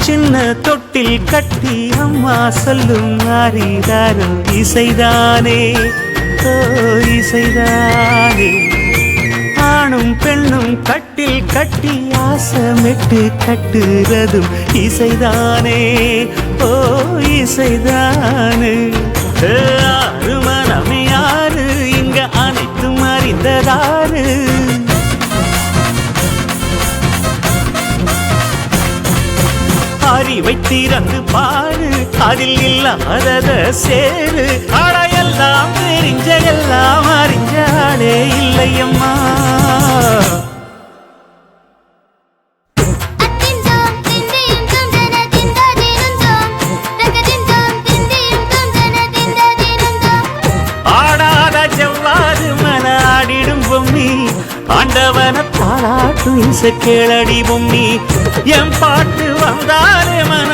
சின்ன தொட்டில் கட்டி அம்மா சொல்லும் ஆரிதாரும் இசைதானே. ஓ இசைதானே. ஆணும் பெண்ணும் கட்டில் கட்டி ஆசமிட்டு கட்டுறதும் இசைதானே. ஓ இசைதானே. ஆறு மனம் யாரு? இங்க அனைத்தும் அறிந்ததாரு. அறிவை திறந்து பாரு அதில் இல்லாதத சேரு. அடையெல்லாம் தெரிஞ்ச எல்லாம் இல்லையம்மா. மன ஆடிடும் பொம்மி. ஆண்டவன பாராட்டும் இசை கேளடி பொம்மி. என் பாட்டு வந்தாலே மன